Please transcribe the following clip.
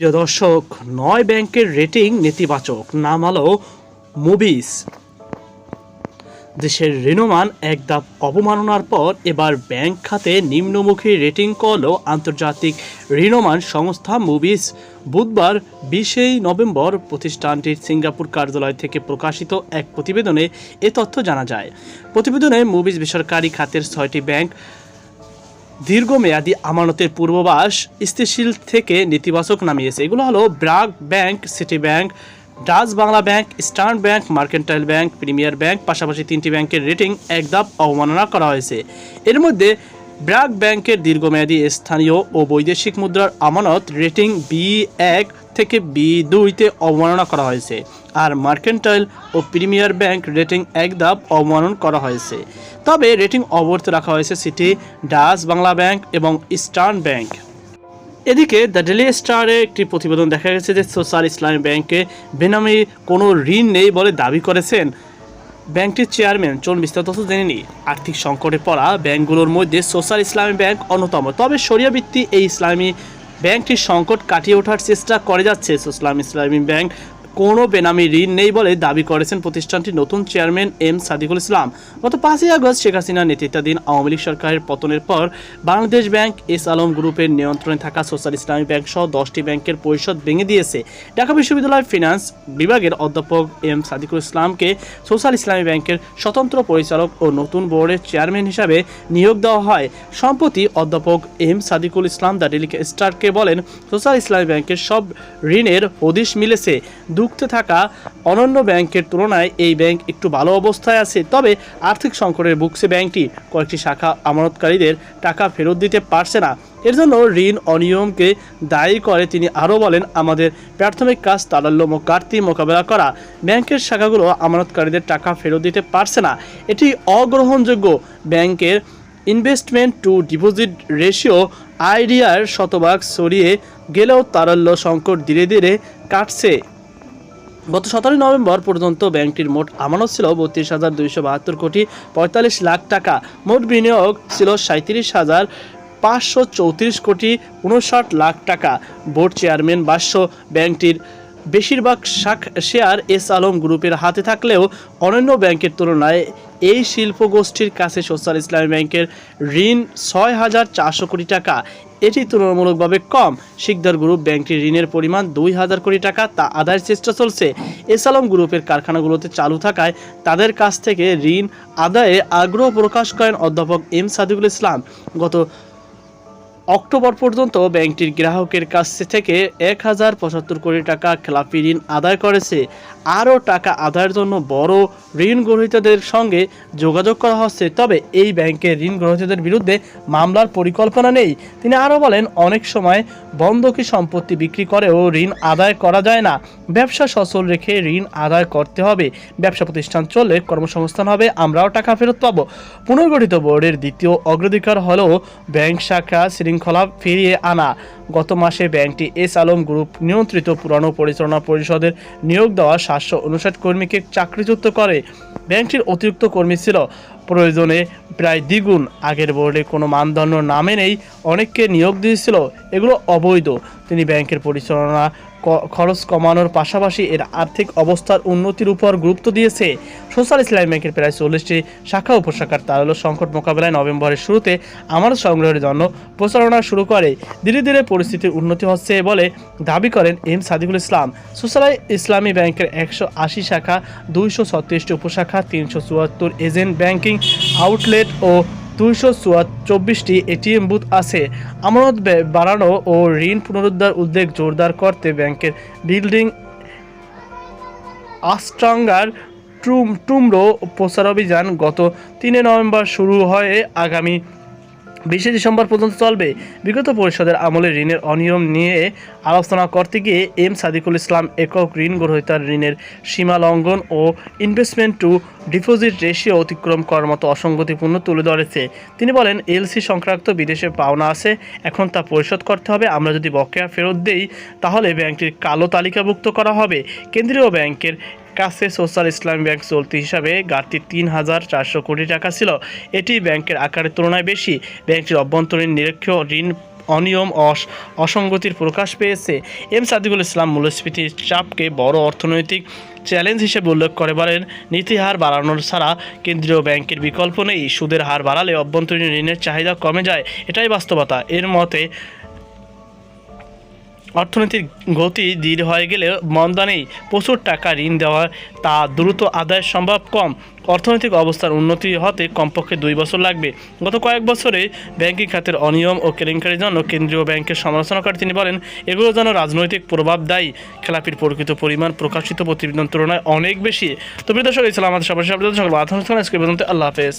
প্রিয় দর্শক, নয় ব্যাংকের রেটিং নেতিবাচক, নাম হলো মুভিস। দেশের ঋণমান এক ধাপ অবমাননার পর এবার ব্যাংক খাতে নিম্নমুখী রেটিং করল আন্তর্জাতিক ঋণমান সংস্থা মুভিস বুধবার বিশেই নভেম্বর প্রতিষ্ঠানটির সিঙ্গাপুর কার্যালয় থেকে প্রকাশিত এক প্রতিবেদনে এ তথ্য জানা যায়। প্রতিবেদনে মুভিস বেসরকারি খাতের ছয়টি ব্যাংক দীর্ঘমেয়াদী আমানতের পূর্ববাস স্থিতিশীল থেকে নেতিবাচক নামিয়েছে। এগুলো হলো BRAC bank, City bank, Dutch Bangla bank, Eastern bank, Mercantile bank, Premier bank, পাশাপাশি তিনটি ব্যাংকের রেটিং একদাপ অবমাননা করা হয়েছে। এর মধ্যে ব্র্যাক ব্যাংকের দীর্ঘমেয়াদী স্থানীয় ও বৈদেশিক মুদ্রার আমানত রেটিং বি এক থেকে বি দুইতে অবমাননা করা হয়েছে। আর মার্কেন্টাইল ও প্রিমিয়ার ব্যাংক রেটিং এক ধাপ অবমানন করা হয়েছে। তবে রেটিং অবর্ত রাখা হয়েছে সিটি, ডাচ বাংলা ব্যাংক এবং ইস্টার্ন ব্যাংক। এদিকে দ্য ডেলি স্টারে একটি প্রতিবেদন দেখা গেছে যে সোশ্যাল ইসলামী ব্যাংকে বেনামি কোনো ঋণ নেই বলে দাবি করেছেন ব্যাংকটির চেয়ারম্যান। চলুন বিস্তারিত জেনে নিই। আর্থিক সংকটে পড়া ব্যাংকগুলোর মধ্যে সোশ্যাল ইসলামী ব্যাংক অন্যতম। তবে সরিয়া ভিত্তি এই ইসলামী ব্যাংকটির সংকট কাটিয়ে ওঠার চেষ্টা করে যাচ্ছে সুসলাম ইসলামী ব্যাংক। কোনো বেনামি ঋণ নেই বলে দাবি করেছেন প্রতিষ্ঠানটির নতুন চেয়ারম্যান এম সাদিকুল ইসলাম। গত পাঁচই আগস্ট শেখ হাসিনা নেতৃত্বাধীন আওয়ামী লীগ সরকারের পতনের পর বাংলাদেশ ব্যাংক এস আলম গ্রুপের নিয়ন্ত্রণে থাকা সোশ্যাল ইসলামী ব্যাংক সহ দশটি ব্যাংকের পরিষদ ভেঙে দিয়েছে। ঢাকা বিশ্ববিদ্যালয় ফিনান্স বিভাগের অধ্যাপক এম সাদিকুল ইসলামকে সোশ্যাল ইসলামী ব্যাংকের স্বতন্ত্র পরিচালক ও নতুন বোর্ডের চেয়ারম্যান হিসাবে নিয়োগ দেওয়া হয়। সম্প্রতি অধ্যাপক M Sadiqul Islam the Daily স্টারকে বলেন, সোশ্যাল ইসলামী ব্যাংকের সব ঋণের হদিশ মিলেছে। দুঃখতে থাকা অনন্য ব্যাংকের তুলনায় এই ব্যাংক একটু ভালো অবস্থায় আছে। তবে আর্থিক সংকটের ভুগছে ব্যাংকটি। কয়েকটি শাখা আমানতকারীদের টাকা ফেরত দিতে পারছে না। এর জন্য ঋণ অনিয়মকে দায়ী করে তিনি আরও বলেন, আমাদের প্রাথমিক কাজ তারল্য ও কার্তি মোকাবেলা করা। ব্যাংকের শাখাগুলো আমানতকারীদের টাকা ফেরত দিতে পারছে না। এটি অগ্রহণযোগ্য। ব্যাংকের ইনভেস্টমেন্ট টু ডিপোজিট রেশিও আইডিয়ার শতভাগ সরিয়ে গেলেও তারল্য সংকট ধীরে ধীরে কাটছে। গত সতেরোই নভেম্বর পর্যন্ত ব্যাংকটির মোট আমানত ছিল বত্রিশ হাজার দুইশো বাহাত্তর কোটি পঁয়তাল্লিশ লাখ টাকা। মোট বিনিয়োগ ছিল সাঁত্রিশ হাজার পাঁচশো চৌত্রিশ কোটি উনষাট লাখ টাকা। বোর্ড চেয়ারম্যান বাস্য ব্যাংকটির বেশিরভাগ শাখ শেয়ার এস আলম গ্রুপের হাতে থাকলেও অন্যান্য ব্যাংকের তুলনায় এই শিল্প গোষ্ঠীর কাছে সোশ্যাল ইসলামী ব্যাংকের ঋণ ছয় হাজার চারশো কোটি টাকা। এটি তুলনামূলকভাবে কম। শিকদার গ্রুপ ব্যাংকটির ঋণের পরিমাণ দুই হাজার কোটি টাকা, তা আদায়ের চেষ্টা চলছে। এস আলম গ্রুপের কারখানাগুলোতে চালু থাকায় তাদের কাছ থেকে ঋণ আদায়ে আগ্রহ প্রকাশ করেন অধ্যাপক এম সাদিকুল ইসলাম। গত অক্টোবর পর্যন্ত ব্যাংকটির গ্রাহকের কাছ থেকে এক হাজার পঁচাত্তর কোটি টাকা খেলাপি ঋণ আদায় করেছে। আরও টাকা আদায়ের জন্য বড় ঋণ গ্রহীতাদের সঙ্গে যোগাযোগ করা হচ্ছে। তবে এই ব্যাংকের ঋণ গ্রহীতাদের বিরুদ্ধে মামলার পরিকল্পনা নেই। তিনি আরও বলেন, অনেক সময় বন্ধকি সম্পত্তি বিক্রি করেও ঋণ আদায় করা যায় না। ব্যবসা সচল রেখে ঋণ আদায় করতে হবে। ব্যবসা প্রতিষ্ঠান চললে কর্মসংস্থান হবে, আমরাও টাকা ফেরত পাবো। পুনর্গঠিত বোর্ডের দ্বিতীয় অগ্রাধিকার হলো ব্যাংক শাখা শৃঙ্খলা ফিরিয়ে আনা। গত মাসে ব্যাংকটি এস আলম গ্রুপ নিয়ন্ত্রিত পুরানো পরিচালনা পরিষদের নিয়োগ দেওয়া সাতশো উনষাট কর্মীকে চাকরিচ্যুত করে। ব্যাংকটির অতিরিক্ত কর্মী ছিল। প্রয়োজনে প্রায় দ্বিগুণ। আগের বোর্ডে কোনো মানদণ্ড নামে নেই অনেককে নিয়োগ দিয়েছিল। এগুলো অবৈধ। তিনি ব্যাংকের পরিচালনা খরচ কমানোর পাশাপাশি এর আর্থিক অবস্থার উন্নতির উপর গুরুত্ব দিয়েছে সোশ্যাল ইসলামী ব্যাংকের প্রায় চল্লিশটি শাখা উপশাখার তারল্য সংকট মোকাবেলায় নভেম্বরের শুরুতে আমার সংগ্রহের জন্য প্রচারণা শুরু করে। ধীরে ধীরে পরিস্থিতির উন্নতি হচ্ছে বলে দাবি করেন এম সাদিকুল ইসলাম। সোশ্যাল ইসলামী ব্যাংকের একশো আশি শাখা, দুইশো ছত্রিশটি উপশাখা, তিনশো চুয়াত্তর এজেন্ট ব্যাংকিং আউটলেট ও দুইশো চব্বিশটি এটিএম বুথ আছে। আমানত ব্যয় বাড়ানো ও ঋণ পুনরুদ্ধার উদ্বেগ জোরদার করতে ব্যাংকের বিল্ডিং আস্ট্রাঙ্গার টুম, টুমরো প্রচার অভিযান গত তিনে নভেম্বর শুরু হয়ে আগামী বিশে ডিসেম্বর পর্যন্ত চলবে। বিগত পরিষদের আমলে ঋণের অনিয়ম নিয়ে আলোচনা করতে গিয়ে এম সাদিকুল ইসলাম একক ঋণ গ্রহীতার ঋণের সীমা লঙ্ঘন ও ইনভেস্টমেন্ট টু ডিপোজিট রেশিও অতিক্রম করার মতো অসঙ্গতিপূর্ণ তুলে ধরেছে। তিনি বলেন, এলসি সংক্রান্ত বিদেশে পাওনা আছে, এখন তা পরিশোধ করতে হবে। আমরা যদি বকেয়া ফেরত দেই, তাহলে ব্যাংকটির কালো তালিকাভুক্ত করা হবে। কেন্দ্রীয় ব্যাংকের কাছে সোশ্যাল ইসলামী ব্যাংক চলতি হিসাবে ঘাটতি তিন হাজার চারশো কোটি টাকা ছিল। এটি ব্যাংকের আকারের তুলনায় বেশি। ব্যাংকটির অভ্যন্তরীণ নিরীক্ষ, ঋণ, অনিয়ম অস অসঙ্গতির প্রকাশ পেয়েছে। এম সাদিকুল ইসলাম মূল্যস্ফীতির চাপকে বড় অর্থনৈতিক চ্যালেঞ্জ হিসেবে উল্লেখ করে বলেন, নীতি হার বাড়ানোর ছাড়া কেন্দ্রীয় ব্যাংকের বিকল্প নেই। সুদের হার বাড়ালে অভ্যন্তরীণ ঋণের চাহিদা কমে যায়। এটাই বাস্তবতা। এর মতে অর্থনীতির গতি ধীর হয়ে গেলে মন্দা নেই। প্রচুর টাকা ঋণ দেওয়া তা দ্রুত আদায় সম্ভব কম। অর্থনৈতিক অবস্থার উন্নতি হতে কমপক্ষে দুই বছর লাগবে। গত কয়েক বছরে ব্যাংকিং খাতের অনিয়ম ও কেলেঙ্কারির জন্য কেন্দ্রীয় ব্যাংকের সমালোচনা করে তিনি বলেন, এগুলো যেন রাজনৈতিক প্রভাব দায়ী। খেলাপির প্রকৃত পরিমাণ প্রকাশিত প্রতিবেদন তুলনায় অনেক বেশি। তো প্রিয় দর্শক ইসলাম আমাদের সবার পর্যন্ত আল্লাহ হাফেজ।